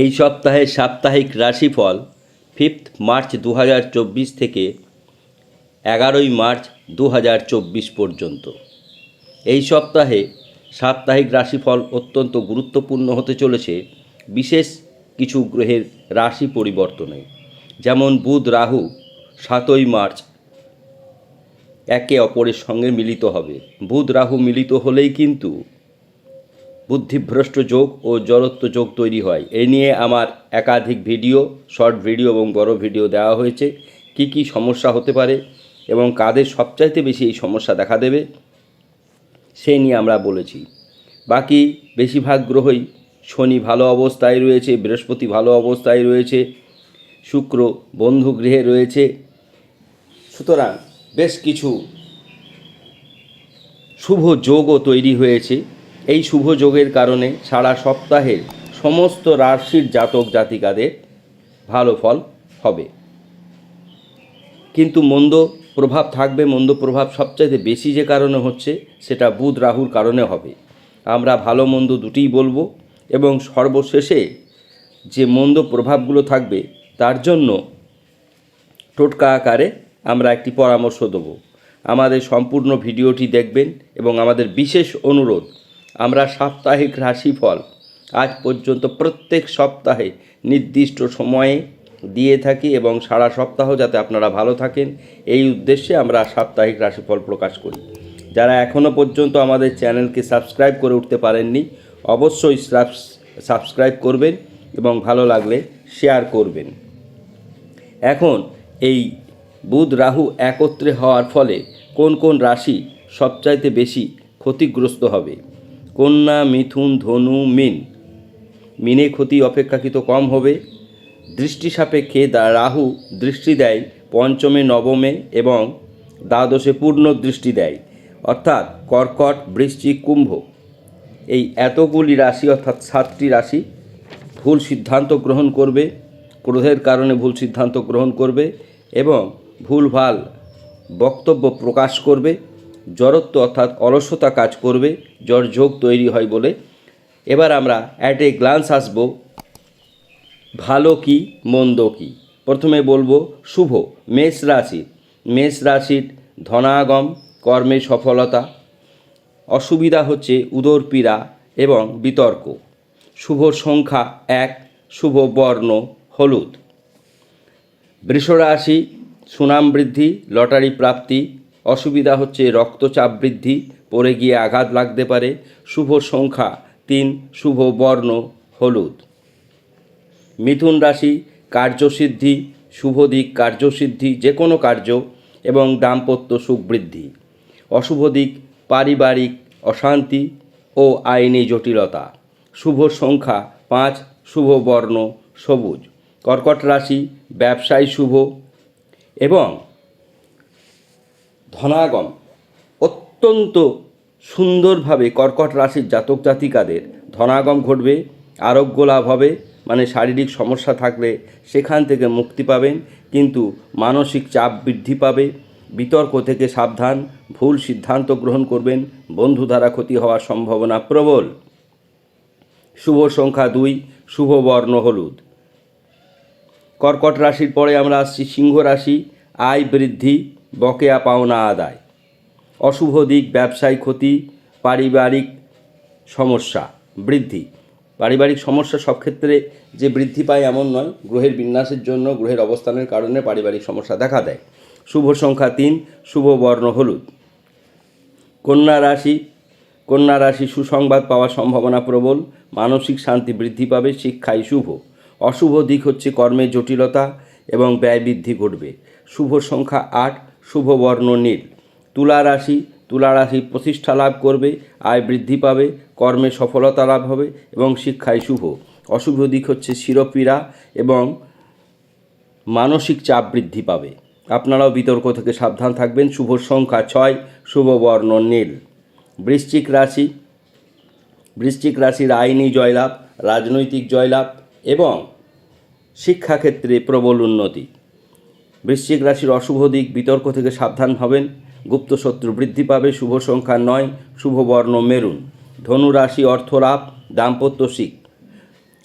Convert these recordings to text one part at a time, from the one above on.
এই সপ্তাহের সাপ্তাহিক রাশিফল ফিফথ মার্চ দু হাজার চব্বিশ থেকে এগারোই মার্চ দু হাজার চব্বিশ পর্যন্ত। এই সপ্তাহে সাপ্তাহিক রাশিফল অত্যন্ত গুরুত্বপূর্ণ হতে চলেছে, বিশেষ কিছু গ্রহের রাশি পরিবর্তনে। যেমন বুধ রাহু সাতই মার্চ একে অপরের সঙ্গে মিলিত হবে। বুধ রাহু মিলিত হলেই কিন্তু বুদ্ধিভ্রষ্ট যোগ ও জড়ত্ব যোগ তৈরি হয়। এই নিয়ে আমার একাধিক ভিডিও, শর্ট ভিডিও এবং বড় ভিডিও দেওয়া হয়েছে। কি কি সমস্যা হতে পারে এবং কাদের সবচাইতে বেশি এই সমস্যা দেখা দেবে সেই নিয়ে আমরা বলেছি। বাকি বেশিরভাগ গ্রহই শনি ভালো অবস্থায় রয়েছে, বৃহস্পতি ভালো অবস্থায় রয়েছে, শুক্র বন্ধু গৃহে রয়েছে। সুতরাং বেশ কিছু শুভ যোগও তৈরি হয়েছে। এই শুভ যোগের কারণে সারা সপ্তাহের সমস্ত রাশির জাতক জাতিকাদের ভালো ফল হবে। কিন্তু মন্দ প্রভাব থাকবে, মন্দ প্রভাব সবচাইতে বেশি যে কারণে হচ্ছে সেটা বুধ রাহুর কারণে হবে। আমরা ভালো মন্দ দুটিই বলব এবং সর্বশেষে যে মন্দ প্রভাবগুলো থাকবে তার জন্য টোটকা আকারে আমরা একটি পরামর্শ দেবো। আমাদের সম্পূর্ণ ভিডিওটি দেখবেন এবং আমাদের বিশেষ অনুরোধ আমরা সাপ্তাহিক রাশিফল আজ পর্যন্ত প্রত্যেক সপ্তাহে নির্দিষ্ট সময়ে দিয়ে থাকি এবং সারা সপ্তাহ যাতে আপনারা ভালো থাকেন, এই উদ্দেশ্যে আমরা সাপ্তাহিক রাশিফল প্রকাশ করি। যারা এখনও পর্যন্ত আমাদের চ্যানেলকে সাবস্ক্রাইব করে উঠতে পারেননি, অবশ্যই সাবস্ক্রাইব করবেন এবং ভালো লাগলে শেয়ার করবেন। এখন এই বুধ রাহু একত্রে হওয়ার ফলে কোন কোন রাশি সবচাইতে বেশি ক্ষতিগ্রস্ত হবে? কন্যা মিথুন ধনু মিন। মিনে ক্ষতি অপেক্ষাকৃত কম হবে। দৃষ্টি সাপেক্ষে রাহু দৃষ্টি দেয় পঞ্চমে নবমে এবং দ্বাদশে পূর্ণ দৃষ্টি দেয়। অর্থাৎ কর্কট বৃশ্চিক কুম্ভ। এই এতগুলি রাশি অর্থাৎ সাতটি রাশি ভুল সিদ্ধান্ত গ্রহণ করবে, ক্রোধের কারণে ভুল সিদ্ধান্ত গ্রহণ করবে এবং ভুলভাল বক্তব্য প্রকাশ করবে। জড়ত্ব অর্থাৎ অলসতা কাজ করবে, জ্বর যোগ তৈরি হয় বলে। এবার আমরা অ্যাট এ গ্লান্স আসব, ভালো কি, মন্দ কি? প্রথমে বলব, শুভ, মেষ রাশি। মেষ রাশির ধনাগম, কর্মে সফলতা। অসুবিধা হচ্ছে উদর পীড়া এবং বিতর্ক। শুভ সংখ্যা এক, শুভ বর্ণ, হলুদ। বৃষরাশি, সুনাম বৃদ্ধি, লটারি প্রাপ্তি অসুবিধা হচ্ছে রক্তচাপ বৃদ্ধি, পড়ে গিয়ে আঘাত লাগতে পারে। শুভ সংখ্যা তিন, শুভ বর্ণ হলুদ। মিথুন রাশি, কার্যসিদ্ধি, শুভ দিক কার্যসিদ্ধি যে কোনো কার্য এবং দাম্পত্য সুখ বৃদ্ধি। অশুভ দিক পারিবারিক অশান্তি ও আইনি জটিলতা। শুভ সংখ্যা পাঁচ, শুভ বর্ণ সবুজ। কর্কট রাশি, ব্যবসায় শুভ এবং ধনাগম। অত্যন্ত সুন্দরভাবে কর্কট রাশির জাতক জাতিকাদের ধনাগম ঘটবে, আরোগ্য লাভ হবে মানে শারীরিক সমস্যা থাকলে সেখান থেকে মুক্তি পাবেন, কিন্তু মানসিক চাপ বৃদ্ধি পাবে, বিতর্ক থেকে সাবধান, ভুল সিদ্ধান্ত গ্রহণ করবেন বন্ধু দ্বারা ক্ষতি হওয়ার সম্ভাবনা প্রবল। শুভ সংখ্যা দুই, শুভ বর্ণ হলুদ। কর্কট রাশির পরে আমরা আসছি সিংহ রাশি, আয় বৃদ্ধি বকেয়া পাওনা আদায়। অশুভ দিক, ব্যবসায় ক্ষতি, পারিবারিক সমস্যা বৃদ্ধি। পারিবারিক সমস্যা সব ক্ষেত্রে যে বৃদ্ধি পায় এমন নয়, গ্রহের বিন্যাসের জন্য গ্রহের অবস্থানের কারণে পারিবারিক সমস্যা দেখা দেয়। শুভ সংখ্যা তিন, শুভ বর্ণ হলুদ। কন্যা রাশি কন্যা রাশি সুসংবাদ পাওয়ার সম্ভাবনা প্রবল, মানসিক শান্তি বৃদ্ধি পাবে শিক্ষায় শুভ। অশুভ দিক হচ্ছে কর্মের জটিলতা এবং ব্যয় বৃদ্ধি ঘটবে। শুভ সংখ্যা আট শুভ বর্ণ নীল। তুলা রাশি তুলা রাশি প্রতিষ্ঠা লাভ করবে, আয় বৃদ্ধি পাবে, কর্মে সফলতা লাভ হবে এবং শিক্ষায় শুভ। অশুভ দিক হচ্ছে শিরপীড়া এবং মানসিক চাপ বৃদ্ধি পাবে। আপনারাও বিতর্ক থেকে সাবধান থাকবেন। শুভ সংখ্যা ছয় শুভ বর্ণ নীল। বৃশ্চিক রাশি, বৃশ্চিক রাশির আইনি জয়লাভ, রাজনৈতিক জয়লাভ এবং শিক্ষাক্ষেত্রে প্রবল উন্নতি। বৃশ্চিক রাশির অশুভ দিক বিতর্ক থেকে সাবধান হবেন। গুপ্ত শত্রু বৃদ্ধি পাবে, শুভ সংখ্যা নয়, শুভ বর্ণ মেরুন। ধনু রাশি অর্থলাভ, দাম্পত্য শিখ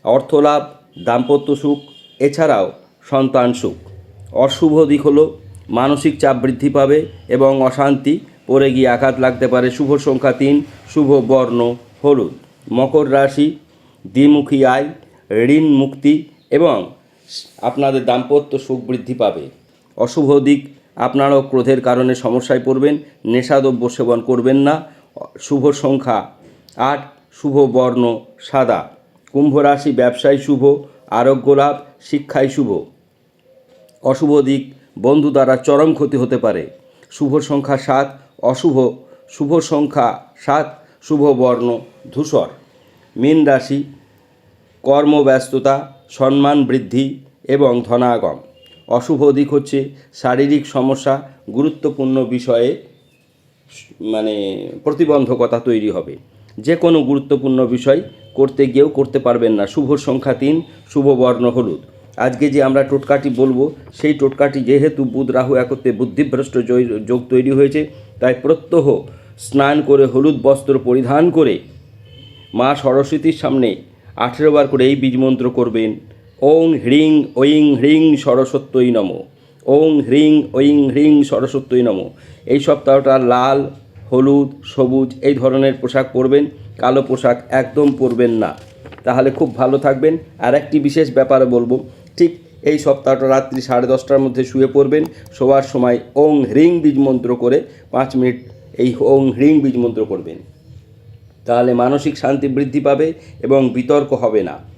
অর্থলাভ, দাম্পত্য সুখ, এছাড়াও সন্তান সুখ। অশুভ দিক হলো মানসিক চাপ বৃদ্ধি পাবে এবং অশান্তি, পড়ে গিয়ে আঘাত লাগতে পারে। শুভ সংখ্যা তিন, শুভ বর্ণ হলুদ। মকর রাশি দ্বিমুখী আয়, ঋণ মুক্তি এবং আপনাদের দাম্পত্য সুখ বৃদ্ধি পাবে। অশুভ দিক, আপনারাও ক্রোধের কারণে সমস্যায় পড়বেন নেশাদ্রব্য সেবন করবেন না, শুভ সংখ্যা আট, শুভ বর্ণ সাদা, কুম্ভ রাশি ব্যবসায় শুভ, আরোগ্য লাভ, শিক্ষায় শুভ। অশুভ দিক, বন্ধু দ্বারা চরম ক্ষতি হতে পারে। শুভ সংখ্যা সাত, অশুভ, শুভ সংখ্যা সাত, শুভ বর্ণ ধূসর। মীন রাশি, কর্মব্যস্ততা, সম্মান বৃদ্ধি এবং ধনাগম। অশুভ দিক হচ্ছে শারীরিক সমস্যা, গুরুত্বপূর্ণ বিষয়ে মানে প্রতিবন্ধকতা তৈরি হবে। যে কোনো গুরুত্বপূর্ণ বিষয় করতে গিয়েও করতে পারবেন না। শুভ সংখ্যা তিন, শুভ বর্ণ হলুদ। আজকে যে আমরা টোটকাটি বলব, সেই টোটকাটি যেহেতু বুধ, রাহু একত্রে বুদ্ধিভ্রষ্ট যোগ তৈরি হয়েছে, তাই প্রত্যহ স্নান করে হলুদ বস্ত্র পরিধান করে মা সরস্বতীর সামনে আঠেরো বার করে এই বীজমন্ত্র করবেন। ওং হ্রিং ঐং হ্রিং সরস্বত্যই নম। ওং হ্রিং ঐং হ্রিং সরস্বত্যই নম। এই সপ্তাহটা লাল, হলুদ, সবুজ এই ধরনের পোশাক পরবেন, কালো পোশাক একদম পরবেন না। তাহলে খুব ভালো থাকবেন। আর একটি বিশেষ ব্যাপারে বলব, ঠিক এই সপ্তাহটা রাত্রি সাড়ে দশটার মধ্যে শুয়ে পড়বেন। শোয়ার সময় ওং হ্রিং বীজ মন্ত্র করে পাঁচ মিনিট এই ওং হ্রিং বীজ মন্ত্র করবেন। তাহলে মানসিক শান্তি বৃদ্ধি পাবে এবং বিতর্ক হবে না।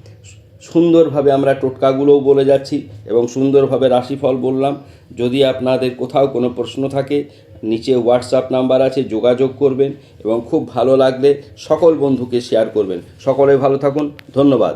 সুন্দরভাবে আমরা টোটকাগুলোও বলে যাচ্ছি এবং সুন্দরভাবে রাশিফল বললাম। যদি আপনাদের কোথাও কোনো প্রশ্ন থাকে, নিচে হোয়াটসঅ্যাপ নাম্বার আছে, যোগাযোগ করবেন এবং খুব ভালো লাগলে সকল বন্ধুকে শেয়ার করবেন। সকলে ভালো থাকুন, ধন্যবাদ।